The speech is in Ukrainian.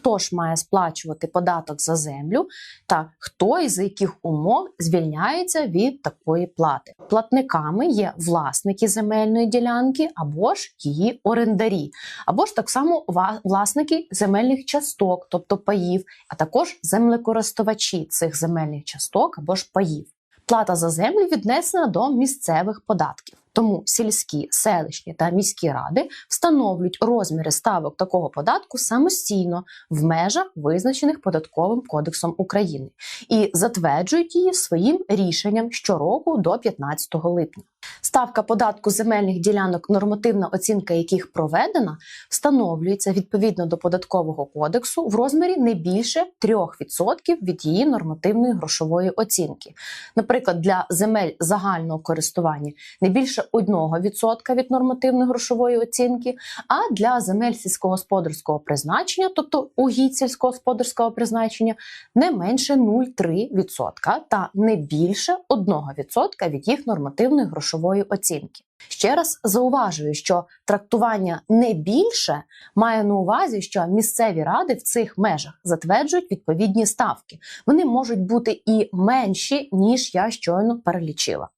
хто ж має сплачувати податок за землю та хто і за яких умов звільняється від такої плати. Платниками є власники земельної ділянки або ж її орендарі, або ж так само власники земельних часток, тобто паїв, а також землекористувачі цих земельних часток або ж паїв. Плата за землю віднесена до місцевих податків. Тому сільські, селищні та міські ради встановлюють розміри ставок такого податку самостійно в межах, визначених податковим кодексом України, і затверджують її своїм рішенням щороку до 15 липня. Ставка податку земельних ділянок, нормативна оцінка яких проведена, встановлюється відповідно до податкового кодексу в розмірі не більше 3% від її нормативної грошової оцінки. Наприклад, для земель загального користування не більше 1% від нормативної грошової оцінки, а для земель сільськогосподарського призначення, тобто угідь сільськогосподарського призначення, не менше 0,3% та не більше 1% від їх нормативної грошової оцінки. Ще раз зауважую, що трактування не більше має на увазі, що місцеві ради в цих межах затверджують відповідні ставки. Вони можуть бути і менші, ніж я щойно перелічила.